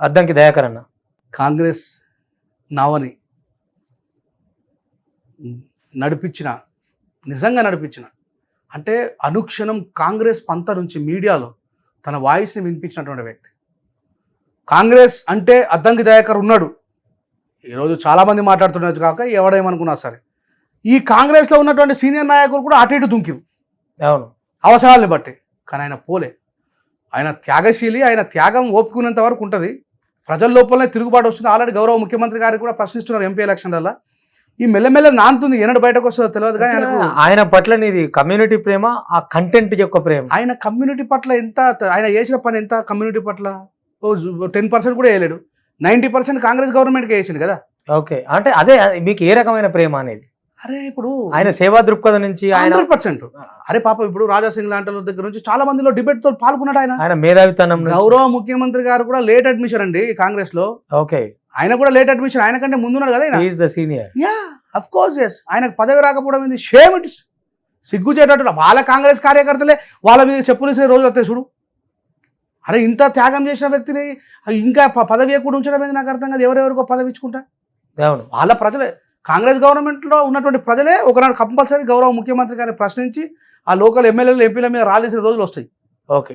అద్దంకి దయాకర్ అన్న. కాంగ్రెస్ నావని నడిపించిన నిజంగా నడిపించిన అంటే అనుక్షణం కాంగ్రెస్ పంత నుంచి మీడియాలో తన వాయిస్ని వినిపించినటువంటి వ్యక్తి. కాంగ్రెస్ అంటే అద్దంకి దయాకర్ ఉన్నాడు. ఈరోజు చాలామంది మాట్లాడుతున్నారు కాక ఎవడేమనుకున్నా సరే. ఈ కాంగ్రెస్లో ఉన్నటువంటి సీనియర్ నాయకులు కూడా అటు ఇటు దుంకిరు. అవును. అవసరాలని బట్టి. కానీ ఆయన పోలే. ఆయన త్యాగశీలి ఆయన త్యాగం ఓపుకునేంత వరకు ఉంటుంది. ప్రజల లోపలనే తిరుగుబాటు వస్తుంది. ఆల్రెడీ గౌరవ ముఖ్యమంత్రి గారికి కూడా ప్రశ్నిస్తున్నారు ఎంపీ ఎలక్షన్లలో. ఈ మెల్లమెల్ల నాంతుంది. ఎన్నడు బయటకు వస్తుందో తెలియదు కానీ ఆయన పట్ల నీది కమ్యూనిటీ ప్రేమ ఆ కంటెంట్ యొక్క ప్రేమ. ఆయన కమ్యూనిటీ పట్ల ఎంత ఆయన చేసిన పని ఎంత కమ్యూనిటీ పట్ల? ఓ టెన్ పర్సెంట్ కూడా వేయలేడు. నైంటీ పర్సెంట్ కాంగ్రెస్ గవర్నమెంట్కి వేసిండు కదా. ఓకే అంటే అది మీకు ఏ రకమైన ప్రేమ అనేది? అరే ఇప్పుడు ఆయన సేవా దృక్పథం నుంచి ఆయన హండ్రెడ్ పర్సెంట్. అరే పాప ఇప్పుడు రాజా సింగ్ లాంటి వాళ్ళ దగ్గర నుంచి చాలా మందిలో డిబేట్తో పాల్గొన్నాడు ఆయన. ఆయన మేధావితనం గౌరవ ముఖ్యమంత్రి గారు కూడా లేట్ అడ్మిషన్ అండి కాంగ్రెస్లో ఓకే. ఆయన కూడా లేట్ అడ్మిషన్ ఆయన కంటే ముందున్నాడు కదా is the senior yeah of course yes ఆయనకు పదవి రాకపోవడం ఏంది? షేమ్ ఇట్ సిగ్గు చేటట్టు వాళ్ళ కాంగ్రెస్ కార్యకర్తలే వాళ్ళ మీద చెప్పులు వేసే రోజులు వస్తాయి చూడు. అరే ఇంత త్యాగం చేసిన వ్యక్తిని ఇంకా పదవి ఎక్కువ ఉంచడం ఏంది? నాకు అర్థం కాదు. ఎవరెవరికో పదవి ఇచ్చుకుంటా? అవును. వాళ్ళ ప్రజలే. కాంగ్రెస్ గవర్నమెంట్లో ఉన్నటువంటి ప్రజలే ఒకనాడు కంపల్సరీ గౌరవ ముఖ్యమంత్రి గారిని ప్రశ్నించి ఆ లోకల్ ఎమ్మెల్యేలు ఎంపీల మీద రాలేసిన రోజులు వస్తాయి. ఓకే.